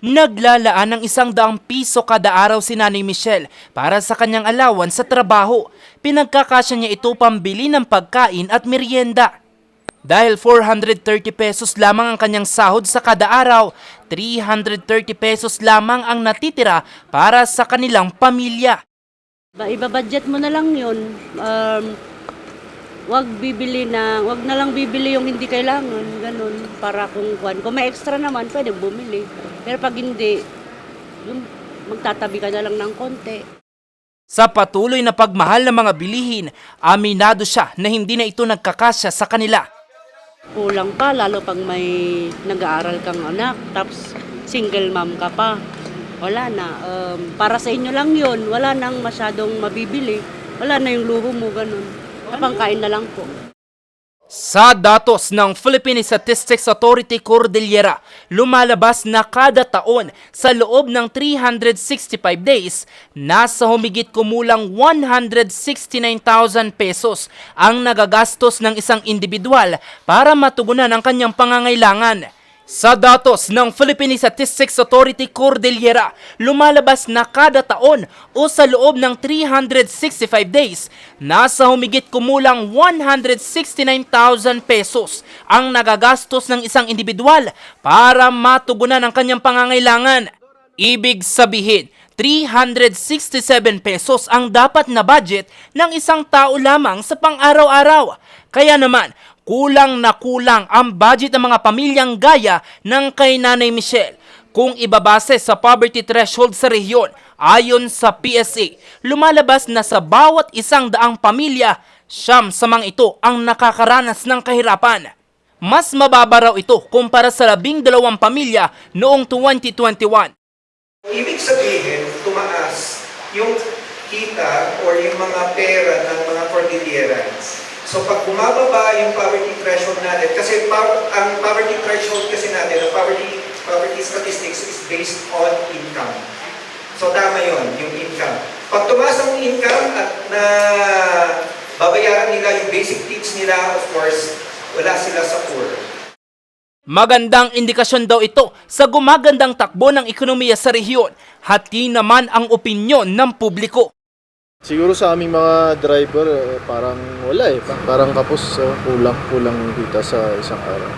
Naglalaan ng isang daang piso kada araw si Nanay Michelle para sa kanyang alawan sa trabaho. Pinagkakasya niya ito pambili ng pagkain at merienda. Dahil 430 pesos lamang ang kanyang sahod sa kada araw, 330 pesos lamang ang natitira para sa kanilang pamilya. Ba, iba-budget mo na lang yun. Um, wag bibili na, wag na lang bibili yung hindi kailangan, ganun. Para kung kwan. Kung may extra naman, pwede bumili. Pero pag hindi, yung magtatabi ka na lang ng konti. Sa patuloy na pagmahal ng mga bilihin, aminado siya na hindi na ito nagkakasya sa kanila. Kulang pa, lalo pag may nag-aaral kang anak, tapos single mom ka pa. Wala na. Um, para sa inyo lang yun. Wala nang masyadong mabibili. Wala na yung luho mo, ganun. Kapangkain na lang po. Sa datos ng Philippine Statistics Authority Cordillera, lumalabas na kada taon sa loob ng 365 days, nasa humigit kumulang 169,000 pesos ang nagagastos ng isang individual para matugunan ang kanyang pangangailangan. Sa datos ng Philippine Statistics Authority Cordillera, lumalabas na kada taon o sa loob ng 365 days, nasa humigit kumulang 169,000 pesos ang nagagastos ng isang individual para matugunan ang kanyang pangangailangan. Ibig sabihin, 367 pesos ang dapat na budget ng isang tao lamang sa pang-araw-araw. Kaya naman, kulang na kulang ang budget ng mga pamilyang gaya ng kay Nanay Michelle. Kung ibabase sa poverty threshold sa rehiyon, ayon sa PSA, lumalabas na sa bawat isang daang pamilya, siyam sa mga ito ang nakakaranas ng kahirapan. Mas mababa raw ito kumpara sa labing dalawang pamilya noong 2021. Ibig sabihin, tumaas yung kita or yung mga pera ng mga Cordillerans. So pag bumababa yung poverty threshold natin, kasi ang poverty threshold kasi natin, ang poverty, poverty statistics is based on income. So tama yon yung income. Pag tumaas ang income at na babayaran nila yung basic needs nila, of course, wala sila sa poor. Magandang indikasyon daw ito sa gumagandang takbo ng ekonomiya sa rehiyon, hati naman ang opinyon ng publiko. Siguro sa aming mga driver, eh, parang wala eh. Parang kapos, so kulang-kulang kita sa isang araw.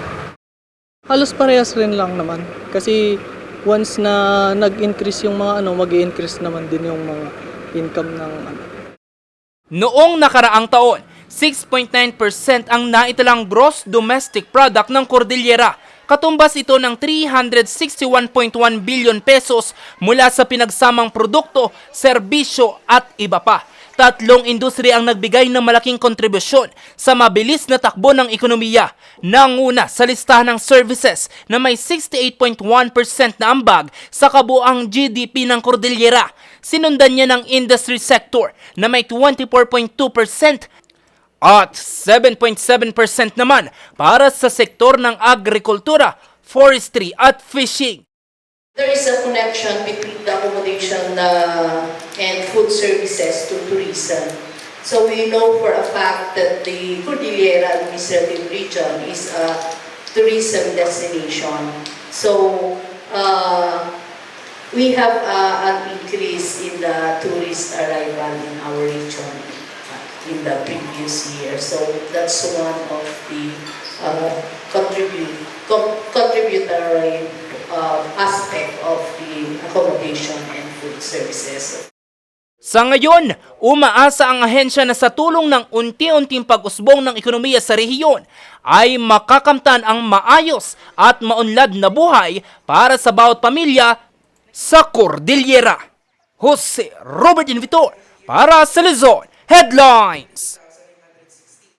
Halos parehas rin lang naman. Kasi once na nag-increase yung mga ano, mag increase naman din yung mga income ng ano. Noong nakaraang taon, 6.9% ang naitalang gross domestic product ng Cordillera. Katumbas ito ng 361.1 billion pesos mula sa pinagsamang produkto, serbisyo at iba pa. Tatlong industriya ang nagbigay ng malaking kontribusyon sa mabilis na takbo ng ekonomiya. Nanguna sa listahan ng services na may 68.1% na ambag sa kabuang GDP ng Cordillera. Sinundan niya ng industry sector na may 24.2% at 7.7% naman para sa sektor ng agrikultura, forestry at fishing. There is a connection between the accommodation uh, and food services to tourism. So we know for a fact that the Cordillera Administrative Region is a tourism destination. So uh, we have uh, an increase in the tourist arrival in our region in the previous year. So that's one of the uh, contribute, co- contributory uh, aspect of the accommodation and food services. Sa ngayon, umaasa ang ahensya na sa tulong ng unti-unting pag-usbong ng ekonomiya sa rehiyon ay makakamtan ang maayos at maunlad na buhay para sa bawat pamilya sa Cordillera. Jose Robert Invitor para sa Luzon Headlines.